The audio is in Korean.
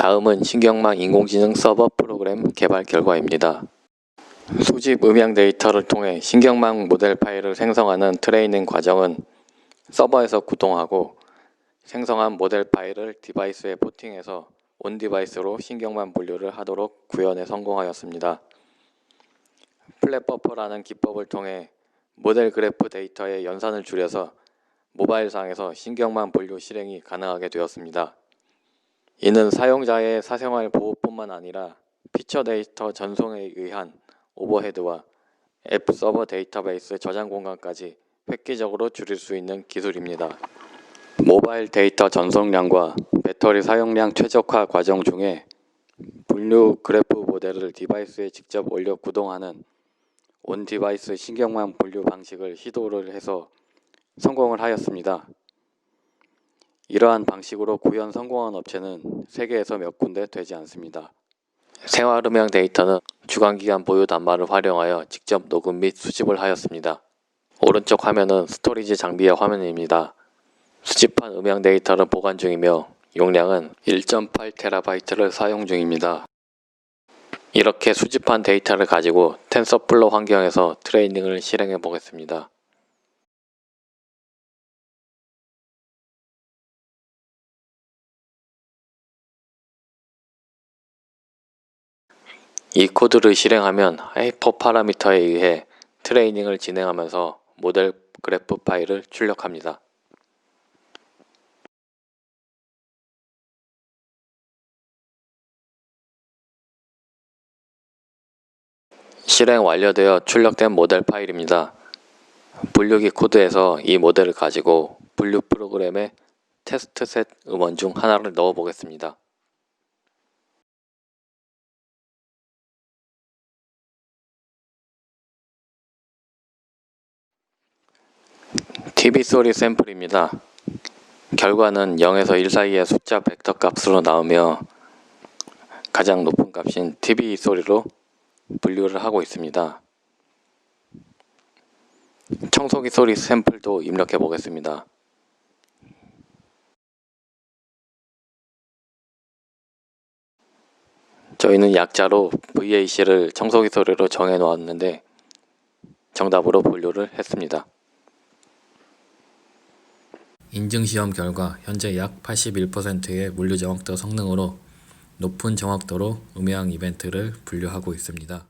다음은 신경망 인공지능 서버 프로그램 개발 결과입니다. 수집 음향 데이터를 통해 신경망 모델 파일을 생성하는 트레이닝 과정은 서버에서 구동하고 생성한 모델 파일을 디바이스에 포팅해서 온 디바이스로 신경망 분류를 하도록 구현에 성공하였습니다. 플랫 버퍼라는 기법을 통해 모델 그래프 데이터의 연산을 줄여서 모바일상에서 신경망 분류 실행이 가능하게 되었습니다. 이는 사용자의 사생활 보호뿐만 아니라 피처 데이터 전송에 의한 오버헤드와 앱 서버 데이터베이스 저장 공간까지 획기적으로 줄일 수 있는 기술입니다. 모바일 데이터 전송량과 배터리 사용량 최적화 과정 중에 분류 그래프 모델을 디바이스에 직접 올려 구동하는 온 디바이스 신경망 분류 방식을 시도를 해서 성공을 하였습니다. 이러한 방식으로 구현 성공한 업체는 세계에서 몇 군데 되지 않습니다. 생활음향 데이터는 주간기간 보유 단말을 활용하여 직접 녹음 및 수집을 하였습니다. 오른쪽 화면은 스토리지 장비의 화면입니다. 수집한 음향 데이터를 보관 중이며 용량은 1.8TB를 사용 중입니다. 이렇게 수집한 데이터를 가지고 텐서플로 환경에서 트레이닝을 실행해 보겠습니다. 이 코드를 실행하면 하이퍼 파라미터에 의해 트레이닝을 진행하면서 모델 그래프 파일을 출력합니다. 실행 완료되어 출력된 모델 파일입니다. 분류기 코드에서 이 모델을 가지고 분류 프로그램에 테스트셋 음원 중 하나를 넣어 보겠습니다. TV 소리 샘플입니다. 결과는 0에서 1 사이의 숫자 벡터 값으로 나오며 가장 높은 값인 TV 소리로 분류를 하고 있습니다. 청소기 소리 샘플도 입력해 보겠습니다. 저희는 약자로 VAC를 청소기 소리로 정해 놓았는데 정답으로 분류를 했습니다. 인증시험 결과 현재 약 81%의 물류 정확도 성능으로 높은 정확도로 음향 이벤트를 분류하고 있습니다.